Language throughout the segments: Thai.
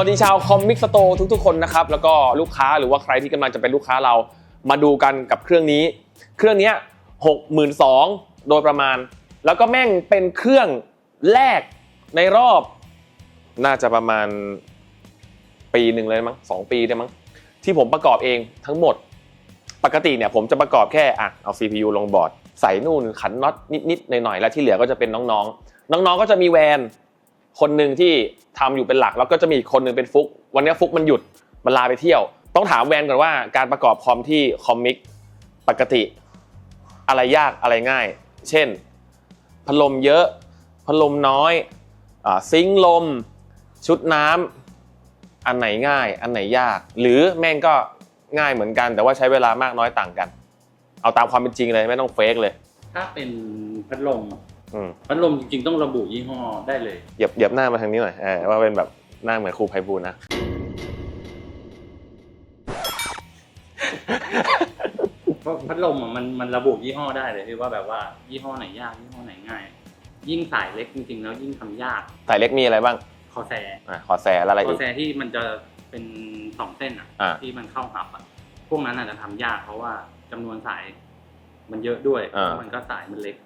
วัสดีชาวคอมมิกสโตร์ทุกๆ คนนะครับ แล้วก็ลูกค้าหรือว่าใครที่กำลังจะเป็นลูกค้าเรามาดูกันกับเครื่องนี้ เครื่องนี้หกหมื่นสองโดยประมาณ แล้วก็แม่งเป็นเครื่องแรกในรอบ น่าจะประมาณปีหนึ่งเลยมั้งสองปีได้มั้งที่ผมประกอบเองทั้งหมด ปกติเนี่ยผมจะประกอบแค่อะเอา CPU ลงบอร์ด ใส่นู่นขันน็อตนิดๆหน่อยๆ แล้วที่เหลือก็จะเป็นน้องๆ น้องๆก็จะมีแวน คนหนึ่งที่ทำอยู่เป็นหลัก แล้วก็จะมีอีกคนหนึ่งเป็นฟุก วันนี้ฟุกมันหยุดมันลาไปเที่ยว ต้องถามแวนก่อนว่าการประกอบคอมที่คอมมิกปกติ อะไรยากอะไรง่าย เช่น พัดลมเยอะ พัดลมน้อยอซิงลม ชุดน้ำอันไหนง่าย อันไหนยาก หรือแม่งก็ง่ายเหมือนกัน แต่ว่าใช้เวลามากน้อยต่างกัน เอาตามความเป็นจริงเลยไม่ต้องเฟกเลย ถ้าเป็นพัดลม พัดลมจริงๆ ต้องระบุยี่ห้อได้เลย เหยียบเหยียบหน้ามาทางนี้หน่อยเออว่าเป็นแบบหน้าเหมือนครูไพบูลย์นะ เพราะพัดลมอะมันมันระบุยี่ห้อได้เลยคือว่าแบบว่ายี่ห้อไหนยากยี่ห้อไหนง่าย ยิ่งสายเล็กจริงๆแล้วยิ่งทำยากสายเล็กมีอะไรบ้างคอแซอะขอแซแล้วอะไรคออีก แซที่มันจะเป็นสองเส้นอะอ่า ที่มันเข้าหับอะพวกนั้นอาจจะทำยากเพราะว่าจำนวนสายมันเยอะด้วย อ่ามันก็สายมันเล็ก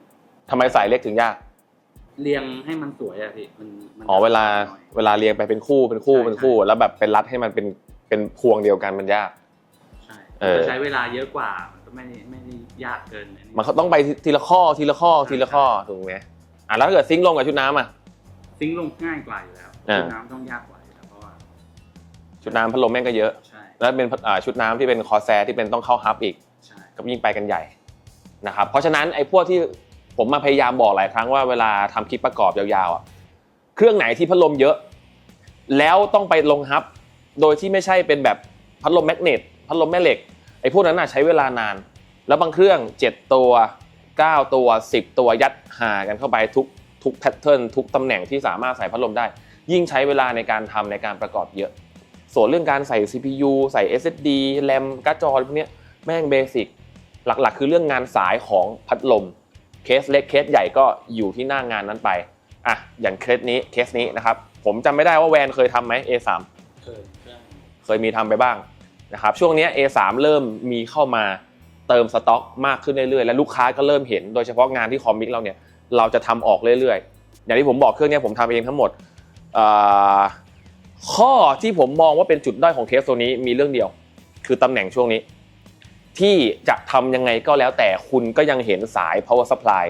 ทำไมสายเล็กถึงยาก เรียงให้มันสวยอะพี่มันมันอ๋อเวลาหน่อยเวลาเรียงไปเป็นคู่เป็นคู่ใช่เป็นคู่ ใช่ แล้วแบบเป็นรัดให้มันเป็นเป็นพวงเดียวกันมันยาก ใช่เออจะใช้เวลาเยอะกว่ามันก็ไม่ได้ไม่ได้ยากเกินอันนี้มันต้องไปทีละข้อทีละข้อทีละข้อถูกไหมอะแล้วถ้าเกิดซิงค์ลงกับชุดน้ำอะ ซิงค์ลงง่ายกว่าอยู่แล้วอ่า ชุดน้ำต้องยากกว่าอยู่แล้วเพราะว่าชุดน้ำพัดลมแม่งก็เยอะ ใช่แล้วเป็นอ่าชุดน้ำที่เป็นคอแซที่เป็นต้องเข้าฮับอีก ใช่ ก็ยิ่งไปกันใหญ่นะครับ เพราะฉะนั้นไอ้พวกที่ ผมมาพยายามบอกหลายครั้งว่าเวลาทำคลิปประกอบยาวๆอะเครื่องไหนที่พัดลมเยอะ แล้วต้องไปลงฮับ โดยที่ไม่ใช่เป็นแบบพัดลมแมกเนตพัดลมแม่เหล็กไอ้พวกนั้นน่ะใช้เวลานาน แล้วบางเครื่อง 7 ตัว 9 ตัว 10 ตัวยัดหากันเข้าไปทุกทุกแพทเทิร์นทุกตำแหน่งที่สามารถใส่พัดลมได้ ยิ่งใช้เวลาในการทำในการประกอบเยอะ ส่วนเรื่องการใส่ CPU ใส่ SSD แรมการ์ดจอพวกนี้แม่งเบสิกหลักๆ คือเรื่องงานสายของพัดลม เคสเล็กเคสใหญ่ก็อยู่ที่หน้างานนั้นไปอะอย่างเคสนี้เคสนี้นะครับ ผมจำไม่ได้ว่าแวนเคยทำไหม A3 เคยเครื่องเคยมีทำไปบ้างนะครับช่วงนี้ A3 เริ่มมีเข้ามาเติมสต็อกมากขึ้นเรื่อยๆ และลูกค้าก็เริ่มเห็นโดยเฉพาะงานที่คอมมิกเราเนี่ยเราจะทำออกเรื่อยๆ อย่างที่ผมบอกเครื่องนี้ผมทำเองทั้งหมด ข้อที่ผมมองว่าเป็นจุดด้อยของเคสตัวนี้มีเรื่องเดียว คือตำแหน่งช่วงนี้ ที่จะทำยังไงก็แล้วแต่คุณก็ยังเห็นสาย power supply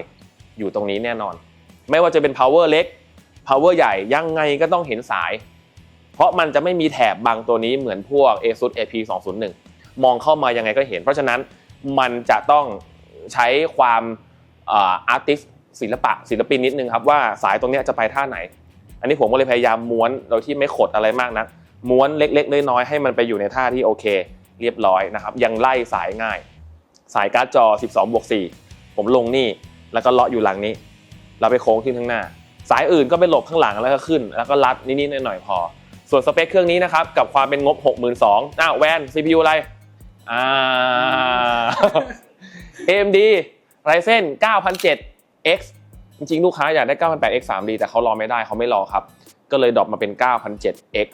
อยู่ตรงนี้แน่นอน ไม่ว่าจะเป็น power เล็ก power ใหญ่ยังไงก็ต้องเห็นสาย เพราะมันจะไม่มีแถบบางตัวนี้เหมือนพวก ASUS AP 201มองเข้ามายังไงก็เห็น เพราะฉะนั้นมันจะต้องใช้ความอาร์ติสศิลปะศิลปินนิดนึงครับว่าสายตรงนี้จะไปท่าไหน อันนี้ผมก็เลยพยายามม้วนโดยที่ไม่ขดอะไรมากนักม้วนเล็กๆน้อยๆให้มันไปอยู่ในท่าที่โอเค เรียบร้อยนะครับยังไล่สายง่าย สายการ์ดจอ 12บวก4ผมลงนี่แล้วก็เลาะอยู่หลังนี้เราไปโค้งขึ้นข้างหน้า สายอื่นก็ไปหลบข้างหลังแล้วก็ขึ้น แล้วก็รัดนิดๆหน่อยๆพอ ส่วนสเปคเครื่องนี้นะครับกับความเป็นงบ 62,000อ้าวแวน CPU อะไรอ่า AMD Ryzen 9007X จริงๆ ลูกค้าอยากได้ 9008X 3D แต่เขารอไม่ได้เขาไม่รอครับ ก็เลยดรอปมาเป็น 9007X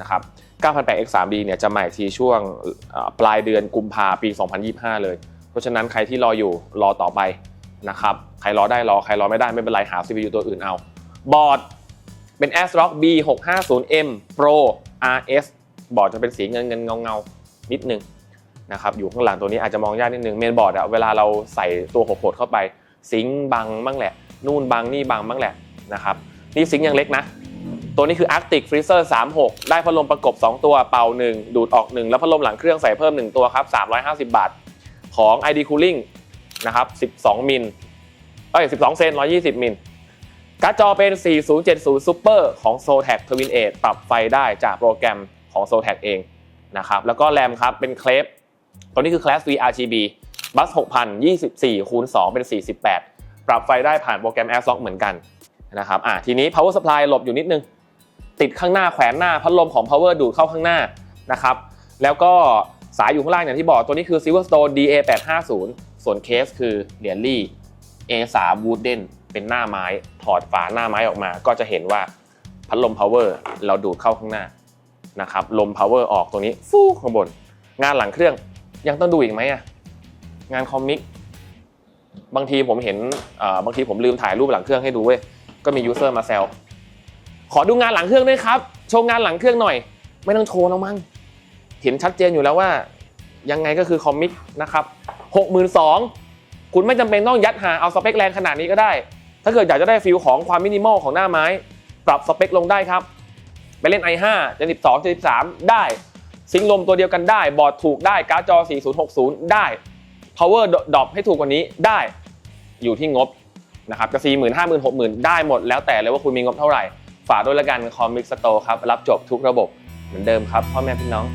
นะครับ 9800X3D เนี่ยจะมาอีกทีช่วงปลายเดือนกุมภาปี 2025 เลย เพราะฉะนั้นใครที่รออยู่รอต่อไปนะครับ ใครรอได้รอ ใครรอไม่ได้ไม่เป็นไรหา CPU ตัวอื่นเอา บอร์ดเป็น ASRock B650M Pro RS บอร์ดจะเป็นสีเงินเงินเงาเงานิดนึงนะครับอยู่ข้างหลังตัวนี้อาจจะมองยากนิดนึงเมนบอร์ดอะเวลาเราใส่ตัวหัวโผดเข้าไป ซิงค์บังบ้างแหละ นู่นบังนี่บังบ้างแหละนะครับนี่ซิงค์ยังเล็กนะ ตัวนี้คือ Arctic Freezer 36 ได้พัดลมประกบ 2 ตัวเป่า 1 ดูดออก 1 แล้วพัดลมหลังเครื่องใส่เพิ่ม 1 ตัวครับ 350 บาท ของ ID Cooling นะครับ 12 มิลเอ้ย 12 เซน 120 มิลการ์ดจอเป็น 4070 Super ของ Zotac Twin 8ปรับไฟได้จากโปรแกรมของ Zotac เองนะครับแล้วก็แรมครับเป็นเคลปตัวนี้คือ Class V RGB บัส6,000 24คูณ2เป็น 48 ปรับไฟได้ผ่านโปรแกรม AirSock เหมือนกันนะครับอะทีนี้ Power Supply หลบอยู่นิดนึง ติดข้างหน้าแขวนหน้าพัดลมของ Power ดูดเข้าข้างหน้านะครับ แล้วก็สายอยู่ข้างล่างอย่างที่บอกตัวนี้คือ Silverstone DA850 ส่วนเคสคือเหรียญลี่ A3 Wooden เป็นหน้าไม้ถอดฝาหน้าไม้ออกมา ก็จะเห็นว่าพัดลม power เราดูดเข้าข้างหน้านะครับลม power ออกตรงนี้ฟูข้างบน งานหลังเครื่องยังต้องดูอีกไหมอะงานคอมมิกบางทีผมเห็นบางทีผมลืมถ่ายรูปหลังเครื่องให้ดูเว้ยก็มียูเซอร์มาแซว ขอดูงานหลังเครื่องด้วยครับ โชว์งานหลังเครื่องหน่อย ไม่ต้องโชว์แล้วมั้ง เห็นชัดเจนอยู่แล้วว่า ยังไงก็คือคอมมิกนะครับหกหมื่นสองคุณไม่จำเป็นต้องยัดหาเอาสเปคแรงขนาดนี้ก็ได้ ถ้าเกิดอยากจะได้ฟิลของความมินิมอลของหน้าไม้ ปรับสเปคลงได้ครับ ไปเล่น i5 จะ12จะ13 ได้ ซิงลมตัวเดียวกันได้ บอร์ดถูกได้ การ์ดจอ 4060 ได้ power drop ให้ถูกกว่านี้ได้ อยู่ที่งบนะครับจะ40,000 50,000 60,000 ได้หมดแล้วแต่เลยว่าคุณมีงบเท่าไหร่ ฝากด้วยละกันคอมิกสโตร์ครับรับจบทุกระบบเหมือนเดิมครับพ่อแม่พี่น้อง